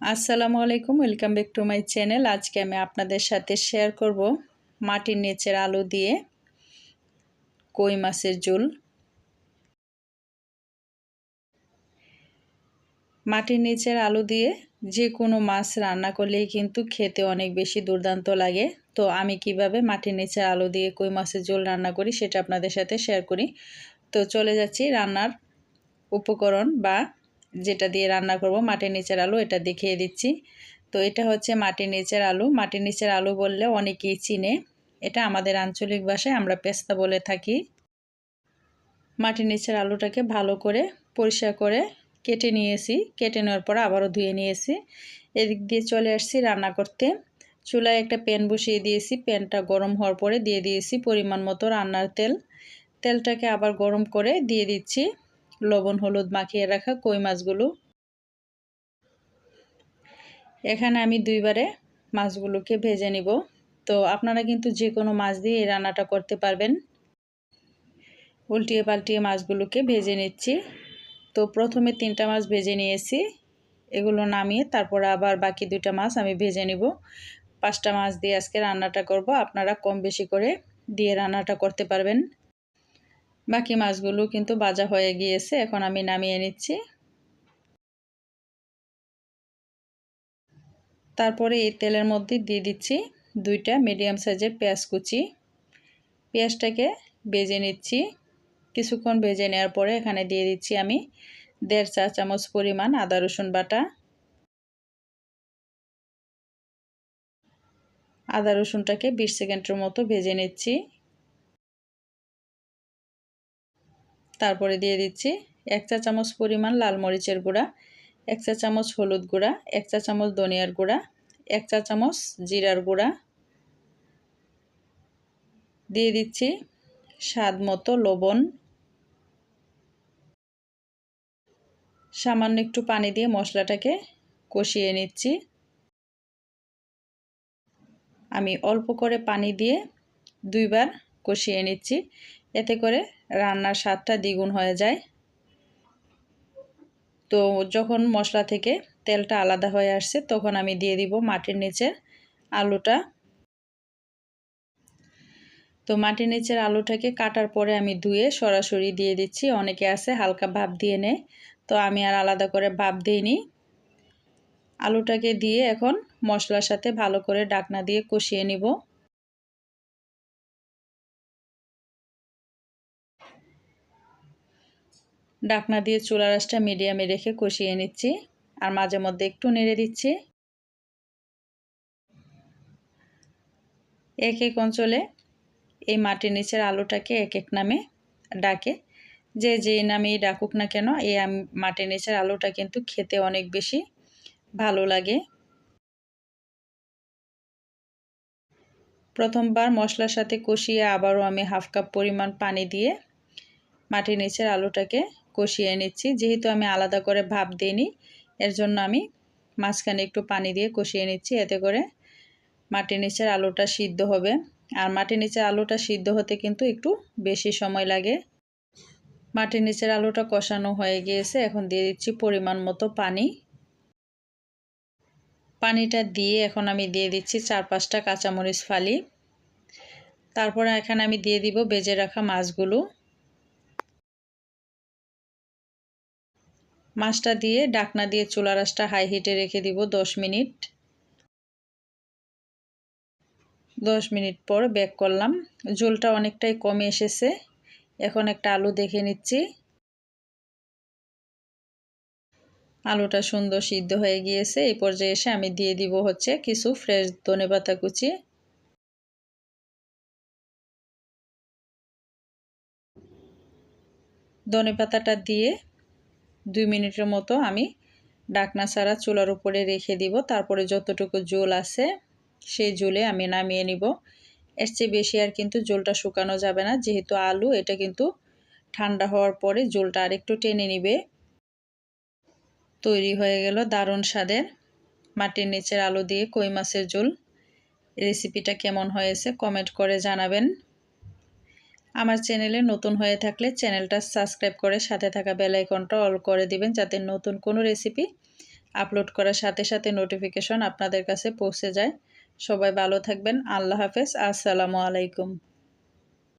আসসালামু আলাইকুম, welcome back to my channel. আজকে আমি আপনাদের সাথে শেয়ার করব মাটির নিচের আলু দিয়ে কই মাছের ঝোল। মাটির নিচের আলু দিয়ে যে কোনো মাছ রান্না করলেই কিন্তু খেতে অনেক বেশি দুর্দান্ত লাগে। তো আমি কীভাবে মাটির নিচের আলু দিয়ে কই মাছের ঝোল রান্না করি সেটা আপনাদের সাথে শেয়ার করি। তো চলে যাচ্ছি রান্নার উপকরণ বা যেটা দিয়ে রান্না করব, মাটির নিচের আলু এটা দেখিয়ে দিচ্ছি। তো এটা হচ্ছে মাটির নিচের আলু। মাটির নিচের আলু বললে অনেকেই চিনে। এটা আমাদের আঞ্চলিক ভাষায় আমরা পেস্তা বলে থাকি। মাটির নিচের আলুটাকে ভালো করে পরিষ্কার করে কেটে নিয়েছি। কেটে নেওয়ার পর আবারও ধুয়ে নিয়েছি। এদিক দিয়ে চলে আসছি রান্না করতে। চুলায় একটা প্যান বসিয়ে দিয়েছি। প্যানটা গরম হওয়ার পরে দিয়ে দিয়েছি পরিমাণ মতো রান্নার তেল। তেলটাকে আবার গরম করে দিয়ে দিচ্ছি। লবণ, হলুদ মাখিয়ে রাখা কই মাছগুলো। এখানে আমি দুইবারে মাছগুলোকে ভেজে নিব। তো আপনারা কিন্তু যে কোনো মাছ দিয়ে এই রান্নাটা করতে পারবেন। উল্টিয়ে পাল্টিয়ে মাছগুলোকে ভেজে নিচ্ছি। তো প্রথমে তিনটা মাছ ভেজে নিয়েছি। এগুলো নামিয়ে তারপর আবার বাকি দুইটা মাছ আমি ভেজে নিব। পাঁচটা মাছ দিয়ে আজকে রান্নাটা করব। আপনারা কম বেশি করে দিয়ে রান্নাটা করতে পারবেন। বাকি মাছগুলো কিন্তু বাজা হয়ে গিয়েছে, এখন আমি নামিয়ে নিচ্ছি। তারপরে এই তেলের মধ্যে দিয়ে দিচ্ছি দুইটা মিডিয়াম সাইজের পেঁয়াজ কুচি। পেঁয়াজটাকে বেজে নিচ্ছি। কিছুক্ষণ ভেজে নেওয়ার পরে এখানে দিয়ে দিচ্ছি আমি দেড় চা চামচ পরিমাণ আদা, রসুন বাটা। আদা, রসুনটাকে বিশ সেকেন্ডের মতো ভেজে নিচ্ছি। তারপরে দিয়ে দিচ্ছি এক চা চামচ পরিমাণ লাল মরিচের গুঁড়া, এক চা চামচ হলুদ গুঁড়া, এক চা চামচ ধনিয়ার গুঁড়া, এক চা চামচ জিরার গুঁড়া। দিয়ে দিচ্ছি স্বাদ মতো লবণ। সামান্য একটু পানি দিয়ে মশলাটাকে কষিয়ে নিচ্ছি। আমি অল্প করে পানি দিয়ে দুইবার কষিয়ে নিচ্ছি। এতে করে রান্নার স্বাদটা দ্বিগুণ হয়ে যায়। তো যখন মশলা থেকে তেলটা আলাদা হয়ে আসছে, তখন আমি দিয়ে দিব মাটির নিচে আলুটা। তো মাটির নিচের আলুটাকে কাটার পরে আমি ধুয়ে সরাসরি দিয়ে দিচ্ছি। অনেকে আছে হালকা ভাপ দিয়ে নেয়, তো আমি আর আলাদা করে ভাপ দিইনি। আলুটাকে দিয়ে এখন মশলার সাথে ভালো করে ডাকনা দিয়ে কষিয়ে নিব। ডাকনা দিয়ে চুলা রাসটা মিডিয়ামে রেখে কষিয়ে নিচ্ছি আর মাঝে মধ্যে একটু নেড়ে দিচ্ছি। এক এক অঞ্চলে এই মাটির নিচের আলুটাকে এক এক নামে ডাকে। যে যে নামেই ডাকুক না কেন, এই মাটির নিচের আলুটা কিন্তু খেতে অনেক বেশি ভালো লাগে। প্রথমবার মশলার সাথে কষিয়ে আবারও আমি হাফ কাপ পরিমাণ পানি দিয়ে মাটির নিচের আলুটাকে কষিয়ে নিচ্ছি। যেহেতু আমি আলাদা করে ভাপ দিইনি, এর জন্য আমি মাঝখানে একটু পানি দিয়ে কষিয়ে নিচ্ছি। এতে করে মাটির নিচের আলুটা সিদ্ধ হবে। আর মাটির নিচের আলুটা সিদ্ধ হতে কিন্তু একটু বেশি সময় লাগে। মাটির নিচের আলুটা কষানো হয়ে গিয়েছে। এখন দিয়ে দিচ্ছি পরিমাণ মতো পানি। পানিটা দিয়ে এখন আমি দিয়ে দিচ্ছি চার পাঁচটা কাঁচামরিচ ফালি। তারপরে এখানে আমি দিয়ে দিব বেজে রাখা মাছগুলো। মাছটা দিয়ে ডাকনা দিয়ে চুলা রাসটা হাই হিটে রেখে দিব দশ মিনিট। দশ মিনিট পর ব্যাক করলাম। ঝোলটা অনেকটাই কমে এসেছে। এখন একটা আলু দেখে নিচ্ছি। আলুটা সুন্দর সিদ্ধ হয়ে গিয়েছে। এই পর্যায়ে এসে আমি দিয়ে দিব হচ্ছে কিছু ফ্রেশ ধনে পাতা কুচি। ধনে পাতাটা দিয়ে দুই মিনিটের মতো আমি ডাকনা ছাড়া চুলার উপরে রেখে দিব। তারপরে যতটুকু জল আছে সেই জোলে আমি নামিয়ে নিব। এর চেয়ে বেশি আর কিন্তু জলটা শুকানো যাবে না। যেহেতু আলু, এটা কিন্তু ঠান্ডা হওয়ার পরে জলটা আরেকটু টেনে নিবে। তৈরি হয়ে গেল দারুণ স্বাদের মাটির নিচের আলু দিয়ে কই মাছের ঝোল। রেসিপিটা কেমন হয়েছে কমেন্ট করে জানাবেন। আমার চ্যানেলে নতুন হয়ে থাকলে চ্যানেলটা সাবস্ক্রাইব করে সাথে থাকা বেলাইকনটা অল করে দিবেন যাতে নতুন কোনো রেসিপি আপলোড করার সাথে সাথে নোটিফিকেশন আপনাদের কাছে পৌঁছে যায়। সবাই ভালো থাকবেন। আল্লাহ হাফেজ। আসসালামু আলাইকুম।